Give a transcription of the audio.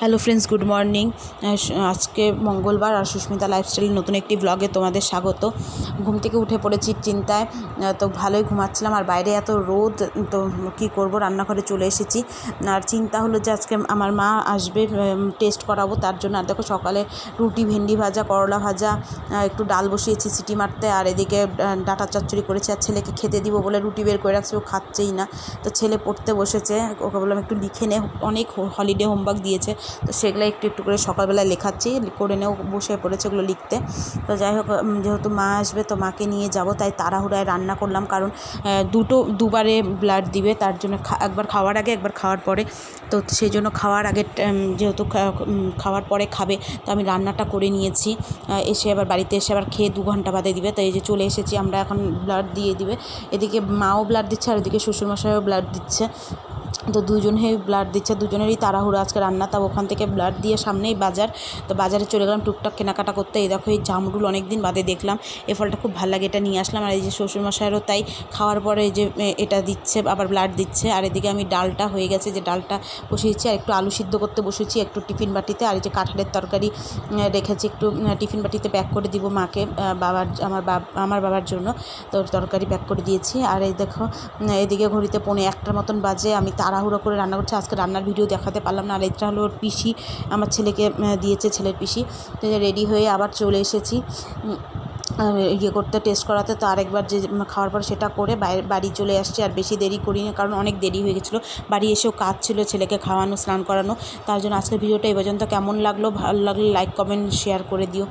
Hello friends, good morning. আজকে মঙ্গলবার আর Susmita lifestyle নতুন একটি ব্লগে তোমাদের স্বাগত। ঘুম থেকে উঠে পড়েছি চিন্তায় তো ভালোই ঘুমাচ্ছিলাম আর বাইরে এত রোদ, তো কী করব, রান্নাঘরে চলে এসেছি। আর চিন্তা হলো যে আজকে আমার মা আসবে টেস্ট করাবো, তার জন্য আর দেখো সকালে রুটি, ভেন্ডি ভাজা, করলা ভাজা একটু ডাল বসিয়েছি সিটি মারতে, আর এদিকে ডাটা চচ্চড়ি করেছি আর ছেলেকে খেতে দিব বলে রুটি বের করে রাখছি, ও খাচ্ছেই না। তো ছেলে পড়তে বসেছে, ওকে বললাম একটু লিখে নে, অনেক হলিডে হোমওয়ার্ক দিয়েছে। তো সেগুলো একটু একটু করে সকালবেলায় লেখাচ্ছি, করে নেও বসে পড়েছে ওগুলো লিখতে। তো যাই হোক যেহেতু মা আসবে তো মাকে নিয়ে যাব, তাই তাড়াহুড়ায় রান্না করলাম। কারণ দুটো, দুবারে ব্লাড দিবে, তার জন্য একবার খাওয়ার আগে, একবার খাওয়ার পরে। তো সেই জন্য খাওয়ার আগে যেহেতু খাওয়ার পরে খাবে, তো আমি রান্নাটা করে নিয়েছি। এসে আবার বাড়িতে এসে আবার খেয়ে দু ঘণ্টা বাদে দিবে। তো এই যে চলে এসেছি, আমরা এখন ব্লাড দিয়ে দিবে। এদিকে মাও ব্লাড দিচ্ছে, আর এদিকে শ্বশুরমশাইও ব্লাড দিচ্ছে। তো দুজনেই ব্লাড দিচ্ছে, দুজনেরই তাড়াহুড়ো আজকে রান্না তা ওখান থেকে ব্লাড দিয়ে সামনেই বাজার। তো বাজারে চলে গেলাম টুকটাক কেনাকাটা করতে। এই দেখো, এই জামরুল অনেক দিন বাদে দেখলাম। এই ফলটা খুব ভালো লাগে, এটা নিয়ে আসলাম। আর এই যে শ্বশুরমশাইয়েরও তাই খাওয়ার পরে যে এটা দিচ্ছে, আবার ব্লাড দিচ্ছে। আর এদিকে আমি ডালটা হয়ে গেছে, যে ডালটা বসিয়েছি। আর একটু আলু সিদ্ধ করতে বসেছি, একটু টিফিন বাটিতে। আর এই যে কাঁঠালের তরকারি রেখেছি একটু টিফিন বাটিতে প্যাক করে দিব মাকে বাবার, আমার বাব, আমার বাবার জন্য। তো তরকারি প্যাক করে দিয়েছি। আর এই দেখো এদিকে ঘড়িতে পৌনে একটার মতন বাজে। আমি তাড়াহুড়ো করে রান্না করছে আজকে রান্নার ভিডিও দেখাতে পারলাম না। আর এটা হলো ওর পিসি, আমার ছেলেকে দিয়েছে ছেলের পিসি। তো রেডি হয়ে আবার চলে এসেছি। ইয়ে করতে টেস্ট করাতে। তো আরেকবার যে খাওয়ার পর সেটা করে বাড়ি চলে আসছি। আর বেশি দেরি করিনি, কারণ অনেক দেরি হয়ে গেছিল। বাড়ি এসেও কাজ ছিল ছেলেকে খাওয়ানো, স্নান করানো। তার জন্য আজকের ভিডিওটা এই পর্যন্ত। কেমন লাগল? ভালো লাগলে লাইক কমেন্ট শেয়ার করে দিও।